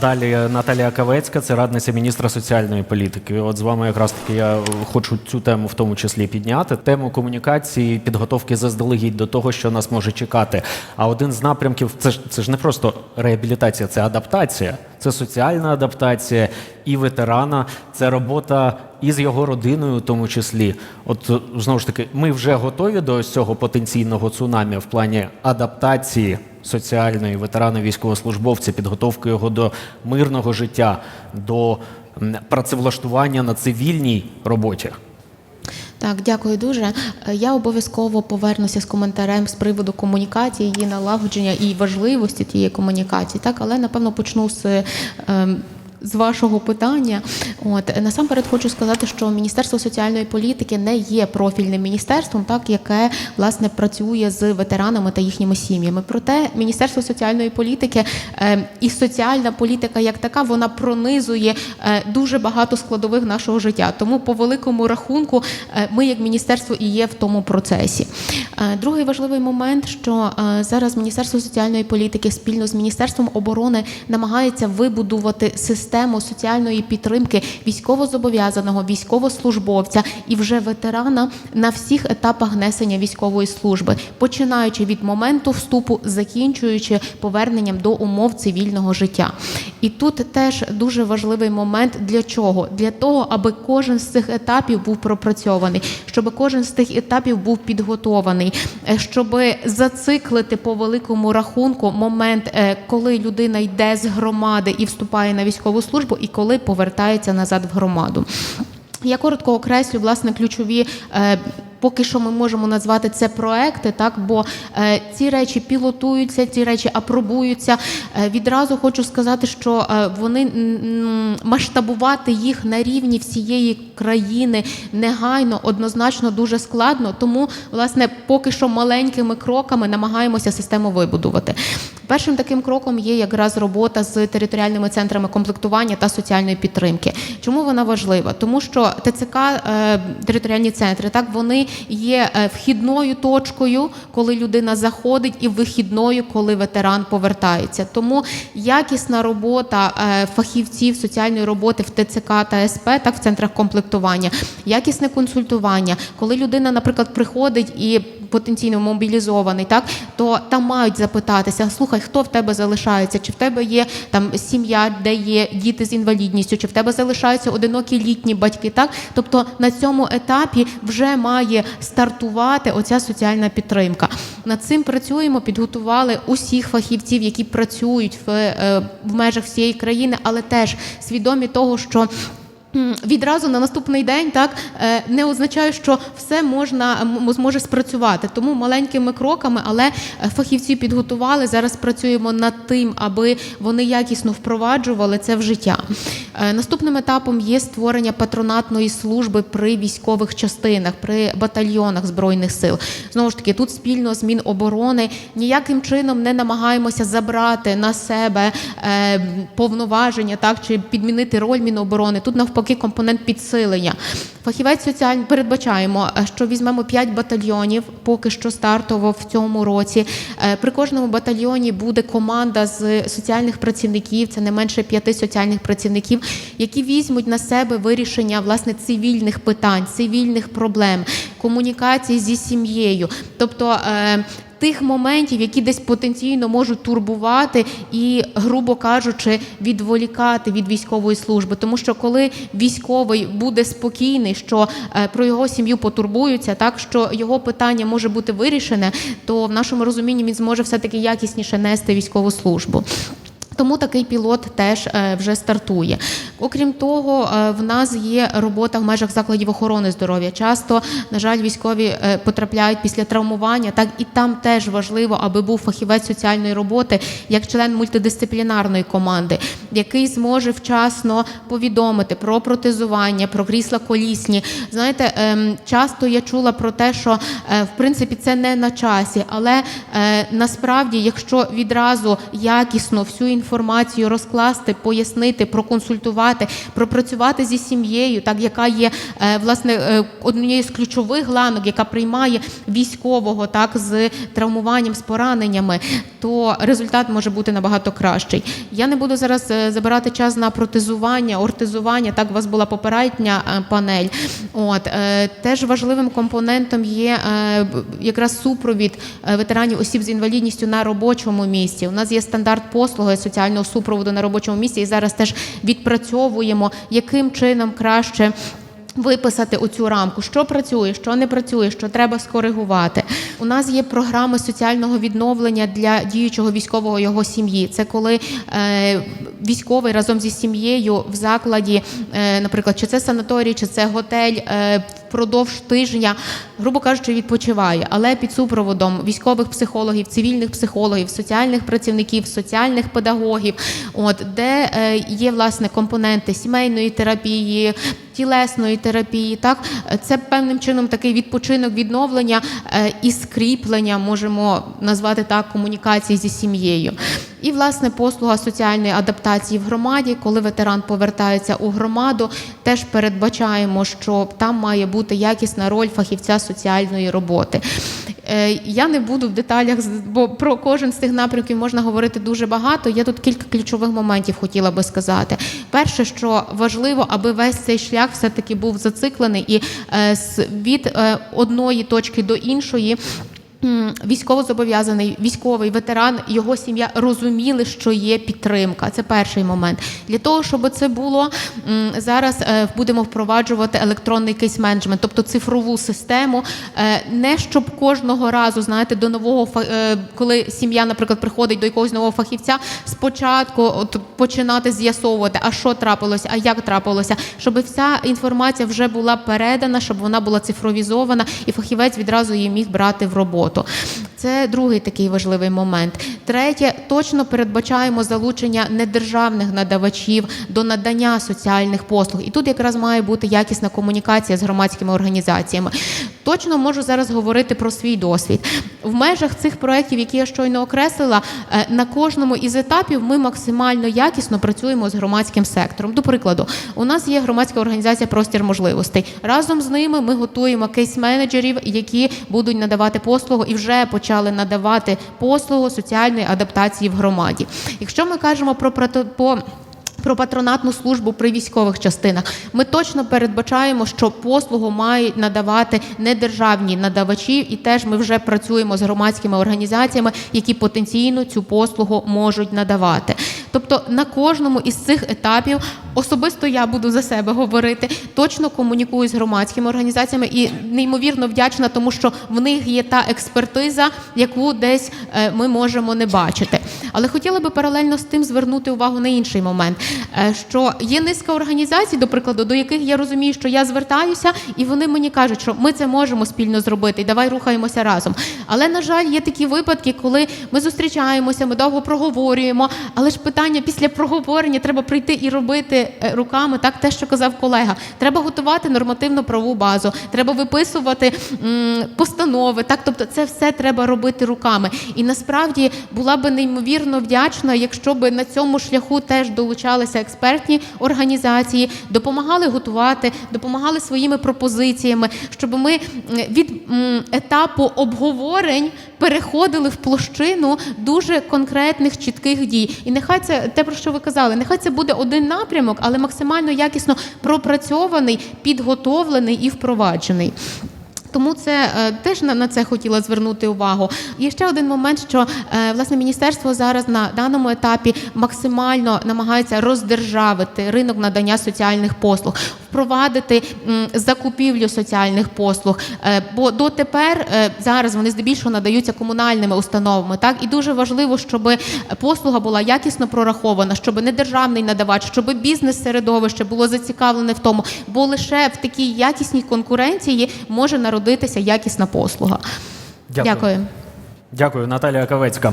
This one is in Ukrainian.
Далі Наталія Кавецька, це радниця міністра соціальної політики. От з вами якраз таки я хочу цю тему в тому числі підняти. Тему комунікації, підготовки заздалегідь до того, що нас може чекати. А один з напрямків це ж це ж не просто реабілітація, це адаптація, це соціальна адаптація і ветерана, це робота із його родиною, в тому числі. От знову ж таки, ми вже готові до цього потенційного цунамі в плані адаптації соціальної ветерана військовослужбовця, підготовки його до мирного життя, до працевлаштування на цивільній роботі. Так, дякую дуже. Е, Я обов'язково повернуся з коментарем з приводу комунікації, її налагодження і важливості тієї комунікації. Так, але напевно почну з. ем, з вашого питання, от насамперед хочу сказати, що Міністерство соціальної політики не є профільним міністерством, так яке власне працює з ветеранами та їхніми сім'ями. Проте Міністерство соціальної політики е, і соціальна політика як така вона пронизує е, дуже багато складових нашого життя. Тому по великому рахунку е, ми, як міністерство, і є в тому процесі. Е, Другий важливий момент, що е, зараз Міністерство соціальної політики спільно з Міністерством оборони намагається вибудувати систему соціальної підтримки військовозобов'язаного військовослужбовця і вже ветерана на всіх етапах несення військової служби, починаючи від моменту вступу, закінчуючи поверненням до умов цивільного життя. І тут теж дуже важливий момент для чого? Для того, аби кожен з цих етапів був пропрацьований, щоб кожен з тих етапів був підготований, е, щоб зациклити по великому рахунку момент, е, коли людина йде з громади і вступає на військову службу, і коли повертається назад в громаду. Я коротко окреслю власне ключові. Поки що ми можемо назвати це проекти, так бо е, ці речі пілотуються, ці речі апробуються. Е, відразу хочу сказати, що е, вони масштабувати їх на рівні всієї країни негайно, однозначно дуже складно. Тому, власне, поки що маленькими кроками намагаємося систему вибудувати. Першим таким кроком є якраз робота з територіальними центрами комплектування та соціальної підтримки. Чому вона важлива? Тому що ТЦК, е, територіальні центри, так вони є е, вхідною точкою, коли людина заходить, і вихідною, коли ветеран повертається. Тому якісна робота е, фахівців соціальної роботи в ТЦК та СП, так в центрах комплектування, якісне консультування, коли людина, наприклад, приходить і потенційно мобілізований, так то там мають запитатися: слухай, хто в тебе залишається? Чи в тебе є там сім'я, де є діти з інвалідністю, чи в тебе залишаються одинокі літні батьки? Так, тобто на цьому етапі вже має стартувати оця соціальна підтримка. Над цим працюємо, підготували усіх фахівців, які працюють в, е, в межах всієї країни, але теж свідомі того, що. Відразу на наступний день так е, не означає, що все можна зможе спрацювати. Тому маленькими кроками, але е, фахівці підготували. Зараз працюємо над тим, аби вони якісно впроваджували це в життя. Е, Наступним етапом є створення патронатної служби при військових частинах, при батальйонах збройних сил. Знову ж таки, тут спільно з Міноборони ніяким чином не намагаємося забрати на себе повноваження, так чи підмінити роль Міноборони. Тут навпаки компонент підсилення. Фахівець соціальний передбачаємо, е, що візьмемо 5 батальйонів, поки що стартово в цьому році. Е, При кожному батальйоні буде команда з соціальних працівників, це не менше п'яти соціальних працівників, які візьмуть на себе вирішення власне цивільних питань, цивільних проблем, комунікації зі сім'єю. Тобто е, тих моментів, які десь потенційно можуть турбувати і, грубо кажучи, відволікати від військової служби. Тому що коли військовий буде спокійний, що е, про його сім'ю потурбуються, так що його питання може бути вирішене, то в нашому розумінні він зможе все таки якісніше нести військову службу. Тому такий пілот теж е, вже стартує. Окрім того, е, в нас є робота в межах закладів охорони здоров'я. Часто, на жаль, військові е, потрапляють після травмування, так і там теж важливо, аби був фахівець соціальної роботи як член мультидисциплінарної команди, який зможе вчасно повідомити про протезування, про крісла колісні. Знаєте, ем, часто я чула про те, що е, в принципі це не на часі, але е, насправді, якщо відразу якісно всю інформацію розкласти, пояснити, проконсультувати, пропрацювати зі сім'єю, так яка є е, власне однією з ключових ланок, яка приймає військового, так з травмуванням, з пораненнями, то результат може бути набагато кращий. Я не буду зараз забирати час на протезування, ортезування. Так, у вас була попередня е, панель. От е, теж важливим компонентом є е, якраз супровід ветеранів осіб з інвалідністю на робочому місці. У нас є стандарт послуги соціального супроводу на робочому місці, і зараз теж відпрацьовуємо, яким чином краще. Виписати у цю рамку, що працює, що не працює, що треба скоригувати. У нас є програми соціального відновлення для діючого військового його сім'ї. Це коли е, військовий разом зі сім'єю в закладі, е, наприклад, чи це санаторій, чи це готель, е, впродовж тижня, грубо кажучи, відпочиває, але під супроводом військових психологів, цивільних психологів, соціальних працівників, соціальних педагогів, от де е, є власне компоненти сімейної терапії, тілесної терапії. Так це певним чином такий відпочинок, відновлення е, і скріплення, можемо назвати так, комунікації зі сім'єю. І власне послуга соціальної адаптації в громаді, коли ветеран повертається у громаду, теж передбачаємо, що там має бути якісна роль фахівця соціальної роботи. Е, Я не буду в деталях, бо про кожен з цих напрямків можна говорити дуже багато. Я тут кілька ключових моментів хотіла би сказати. Перше, що важливо, аби весь цей шлях все-таки був зациклений і е, від е, одної точки до іншої. Військовозобов'язаний військовий ветеран, його сім'я розуміли, що є підтримка. Це перший момент. Для того, щоб це було зараз, е, будемо впроваджувати електронний кейс-менеджмент, тобто цифрову систему. Е, Не щоб кожного разу, знаєте, до нового е, коли сім'я, наприклад, приходить до якогось нового фахівця, спочатку от починати з'ясовувати, а що трапилося, а як трапилося, щоб вся інформація вже була передана, щоб вона була цифровізована, і фахівець відразу її міг брати в роботу. Це другий такий важливий момент. Третє, точно передбачаємо залучення недержавних надавачів до надання соціальних послуг. І тут якраз має бути якісна комунікація з громадськими організаціями. Точно можу зараз говорити про свій досвід. В межах цих проєктів, які я щойно окреслила, е, на кожному із етапів ми максимально якісно працюємо з громадським сектором. До прикладу, у нас є громадська організація Простір можливостей. Разом з ними ми готуємо кейс-менеджерів, які будуть надавати послугу і вже почали надавати послугу соціальної адаптації в громаді. Якщо ми кажемо про по про патронатну службу при військових частинах. Ми точно передбачаємо, що послугу мають надавати недержавні надавачі, і теж ми вже працюємо з громадськими організаціями, які потенційно цю послугу можуть надавати. Тобто на кожному із цих етапів особисто я буду за себе говорити, точно комунікую з громадськими організаціями і неймовірно вдячна, тому що в них є та експертиза, яку десь е, ми можемо не бачити. Але хотіла би паралельно з тим звернути увагу на інший момент, е, що є низка організацій, до прикладу, до яких я розумію, що я звертаюся, і вони мені кажуть, що ми це можемо спільно зробити, і давай рухаємося разом. Але на жаль, є такі випадки, коли ми зустрічаємося, ми довго проговорюємо, але ж питання після проговорення треба прийти і робити е, руками, так те, що казав колега. Треба готувати нормативну правову базу, треба виписувати постанови. Так, тобто, це все треба робити руками. І насправді була би неймовірно вдячна, якщо би на цьому шляху теж долучалися експертні організації, допомагали готувати, допомагали своїми пропозиціями, щоб ми від етапу обговорень переходили в площину дуже конкретних чітких дій. І нехай це те, про що ви казали, нехай це буде один напрямок, але максимально якісно пропрацьований, підготовлений і впроваджений. Тому це е, теж на, на це хотіла звернути увагу. І ще один момент, що е, власне міністерство зараз на даному етапі максимально намагається роздержавити ринок надання соціальних послуг, впровадити закупівлю соціальних послуг. Е, бо дотепер е, зараз вони здебільшого надаються комунальними установами. Так і дуже важливо, щоб послуга була якісно прорахована, щоб не державний надавач, щоб бізнес-середовище було зацікавлене в тому, бо лише в такій якісній конкуренції може народитися якісна послуга. Дякую. Дякую. Дякую, Наталія Кавецька.